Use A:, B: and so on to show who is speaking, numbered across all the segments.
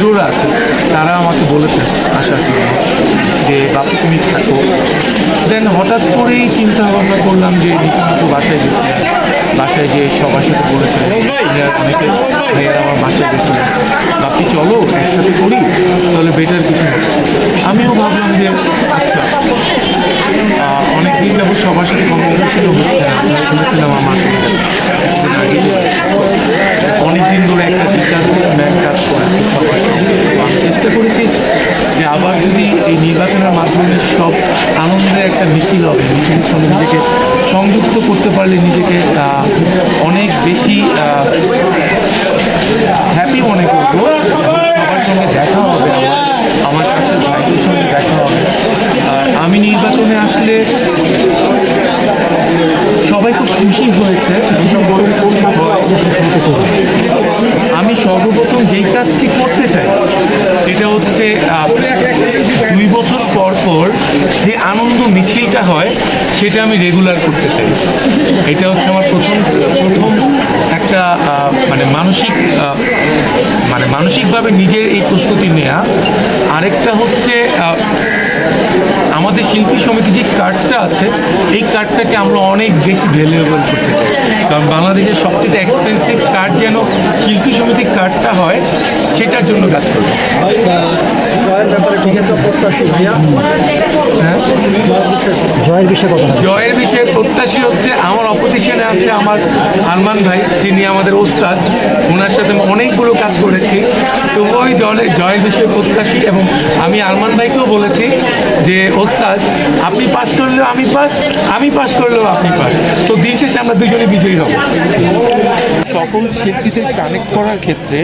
A: হিরোরা আছে। তারা আমাকে বলেছে আসার জন্য যে বাপু তুমি থাকো। দেন হঠাৎ করেই চিন্তা ভাবনা করলাম যে নিতান্ত বাসায় গেছিলেন বাসায় যে সবার সাথে বলেছেন অনেকে ভাইয়ারা আমার বাসায় গেছিলেন বাপি চলো একসাথে করি তাহলে বেটার কিছু। আমিও ভাবলাম যে আচ্ছা। আহ, অনেক দিন যাব সবার সাথে কমিউনিকেশনও হচ্ছে না বলেছিলাম আমার মাকে অনেক দিন ধরে একটা টিচার ব্যাংক কাজ করেছে সবার সঙ্গে। তো আমি চেষ্টা করেছি যে আবার যদি এই নির্বাচনের মাধ্যমে সব আনন্দের একটা মিছিল হবে। মিছিলের সঙ্গে নিজেকে সংযুক্ত করতে পারলে নিজেকে অনেক বেশি হ্যাপি মনে করব। সবার সঙ্গে দেখা হবে আমার কাছে, ভাইদের সঙ্গে দেখা হবে। আর আমি নির্বাচনে আসলে সবাই খুব খুশি হয়েছে। হয়। আমি সর্বপ্রথম যেই কাজটি যে আনন্দ মিছিলটা হয় সেটা আমি রেগুলার করতে চাই। এটা হচ্ছে আমার প্রথম প্রথম একটা মানে মানসিক মানে মানসিকভাবে নিজের এই প্রস্তুতি নেওয়া আরেকটা হচ্ছে আমাদের শিল্পী সমিতি যে কার্ডটা আছে এই কার্ডটাকে আমরা অনেক বেশি ভ্যালুয়েবল করতে চাই। কারণ বাংলাদেশের সবচেয়ে এক্সপেন্সিভ কার্ড যেন শিল্পী সমিতির কার্ডটা হয় সেটার জন্য কাজ করব।
B: ঠিক আছে প্রত্যাশী ভাইয়া? জয়ের বিষয়ে কথা
A: জয়ের বিষয়ে প্রত্যাশী হচ্ছে আমার অপোজিশনে আছে আমার আরমান ভাই যিনি আমাদের ওস্তাদ। ওনার সাথে আমি অনেকগুলো কাজ করেছি। তো ওই জয়ের জয়ের বিষয়ে প্রত্যাশী এবং আমি আরমান ভাইকেও বলেছি যে ওস্তাদ আপনি পাশ করলেও আমি পাস আমি পাশ করলেও আপনি পাস তো দিন শেষে আমরা দুজনে বিজয়ী হব। সকল শিল্পীদের কানেক্ট করার ক্ষেত্রে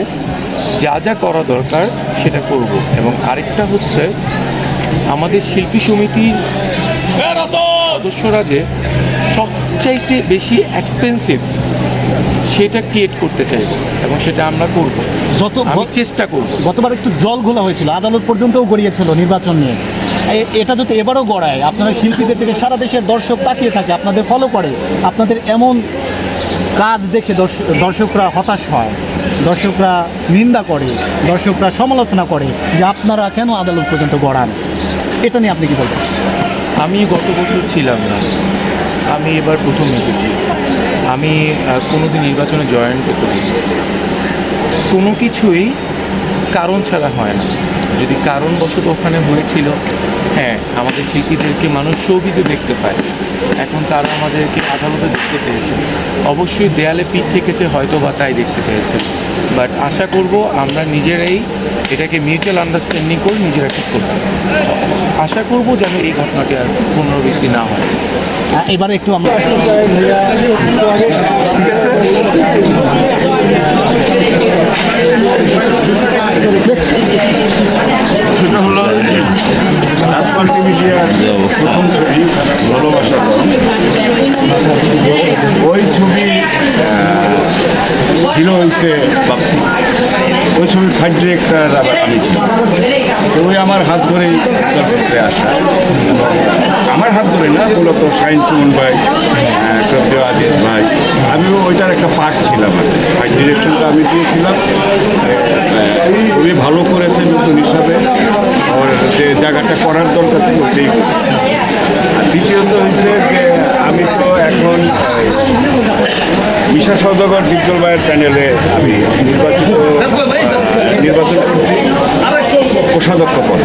A: যা যা করা দরকার সেটা করব। এবং আরেকটা হচ্ছে আমাদের শিল্পী সমিতির সদস্যরা যে সবচাইতে বেশি এক্সপেন্সিভ সেটা ক্রিয়েট করতে চাইব এবং সেটা আমরা করব।
B: যত
A: চেষ্টা করব।
B: গতবার একটু জল ঘোলা হয়েছিল আদালত পর্যন্তও গড়িয়েছিল নির্বাচন নিয়ে। এটা যদি এবারও গড়ায় আপনারা শিল্পীদের থেকে সারা দেশের দর্শক তাকিয়ে থাকে আপনাদের ফলো করে আপনাদের এমন কাজ দেখে দর্শ- দর্শকরা হতাশ হয় দর্শকরা নিন্দা করে দর্শকরা সমালোচনা করে যে আপনারা কেন আদালত পর্যন্ত গড়ান? এটা নিয়ে আপনি কি বলবেন?
A: আমি গত বছর ছিলাম না। আমি এবার প্রথম এসেছি। আমি কোনোদিন নির্বাচনে জয়েন্ট করি কোনো কিছুই কারণ ছাড়া হয় না। যদি কারণবশত ওখানে হয়েছিল হ্যাঁ আমাদের শিল্পীদেরকে মানুষ শোবিজে দেখতে পায়। এখন তারা আমাদেরকে আদালতে দেখতে পেয়েছে। অবশ্যই দেয়ালে পিঠ থেকেছে হয়তো বা তাই দেখতে পেয়েছে। বাট আশা করব আমরা নিজেরাই এটাকে মিউচুয়াল আন্ডারস্ট্যান্ডিং করে নিজেরা ঠিক করতে আশা করব যেন এই ঘটনাটি আর পুনরাবৃত্তি না হয়।
B: আহ, এবারে একটু আমরা
A: ঠিক আছে।
C: প্রথম ছবি ভালোবাসা ওই ছবি হিরো হয়েছে ওই ছবির ফাইট ডিরেক্টর আবার আমি ছিলাম। ওই আমার হাত ধরেই চলচ্চিত্রে আসা। আমার হাত ধরে না, মূলত সাইন সুমন ভাই সদ্য আজিজ ভাই। আমিও ওইটার একটা পার্ট ছিলাম আর কি। ফাইট ডিরেকশনটা আমি দিয়েছিলাম। খুবই ভালো করেছে নতুন হিসাবে। জায়গাটা করার দরকার ছিল ওইটাই আর দ্বিতীয়ত হচ্ছে যে আমি তো এখন মিশা সৌদাগর বিজ্ঞল ভাইয়ের প্যানেলে আমি নির্বাচিত, নির্বাচন করছি। কোষাধ্যক্ষ পদ।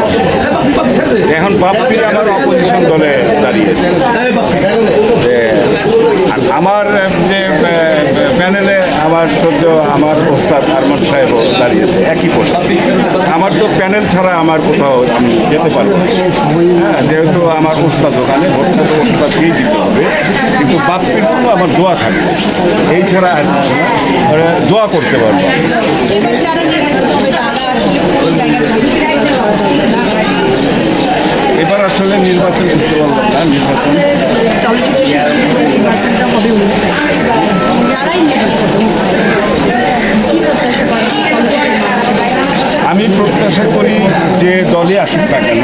C: এখন বাপ্পির আমার অপোজিশন দলে দাঁড়িয়েছে আমার যে প্যানেলে আমার সদ্য আমার ওস্তাদ আরমান সাহেবও দাঁড়িয়েছে একই পোস্ট আমার তো প্যানেল ছাড়া আমার কোথাও আমি যেতে পারব না। হ্যাঁ যেহেতু আমার ওস্তাদ ওখানে ভোটটা তো ওস্তাদকেই দিতে হবে কিন্তু বাপ্পির জন্য আমার দোয়া থাকবে এই ছাড়া আর। দোয়া করতে পারব
D: এবার আসলে কোন
C: নির্বাচন বুঝতে পারলাম না নির্বাচন
D: নির্বাচনটা হবে উনিশ যারাই নির্বাচিত?
C: আমি প্রত্যাশা করি যে দলে আসুক না কেন,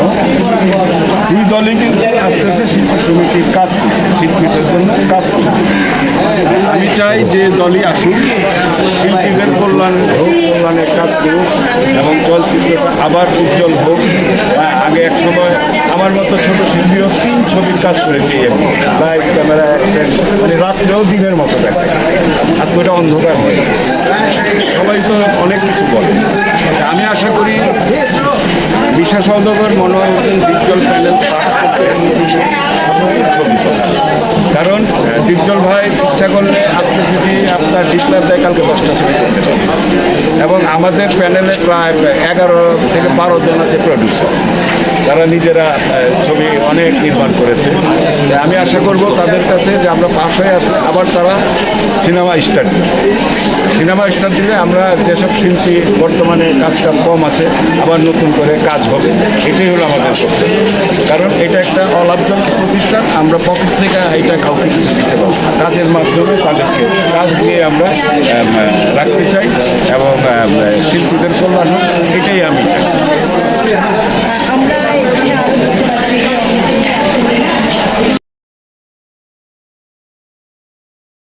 C: দুই দলে কিন্তু আস্তে আস্তে শিল্পী সমিতির কাজ করবে শিল্পীদের জন্য কাজ করবে আমি চাই যে দলই আসুক, শিল্পীদের কল্যাণ হোক, কল্যাণের কাজ করুক এবং চলচ্চিত্রটা আবার উজ্জ্বল হোক। আগে এক সময় আমার মতো ছোট শিল্পীও তিন ছবির কাজ করেছি লাইভ ক্যামেরা মানে রাত্রেও দিনের মতো দেখে। আজকে ওটা অন্ধকার হয় সবাই তো অনেক কিছু বলে। আমি আশা করি বিশ্বাস মনোরঞ্জন ডিজিটাল প্যানেল কারণ ডিজিটাল ভাই ইচ্ছা করলে আজকে যদি আপনার ডিপ্লার দেয়, কালকে দশটা ছবি করতে এবং আমাদের প্যানেলে প্রায় এগারো থেকে বারো জন আছে প্রডিউসার তারা নিজেরা ছবি অনেক নির্মাণ করেছে। আমি আশা করব তাদের কাছে যে আমরা পাশ হয়ে আসলে আবার তারা সিনেমা স্টার্ট সিনেমা স্টার্ট দিলে আমরা যেসব শিল্পী বর্তমানে কাজটা কম আছে, আবার নতুন করে কাজ হবে, এটাই হলো আমাদের কারণ এটা একটা অলাভজনক প্রতিষ্ঠান, আমরা পকেট থেকে এটা কাউকে দিতে পারব কাজের মাধ্যমে তাদেরকে কাজ দিয়ে আমরা রাখতে চাই।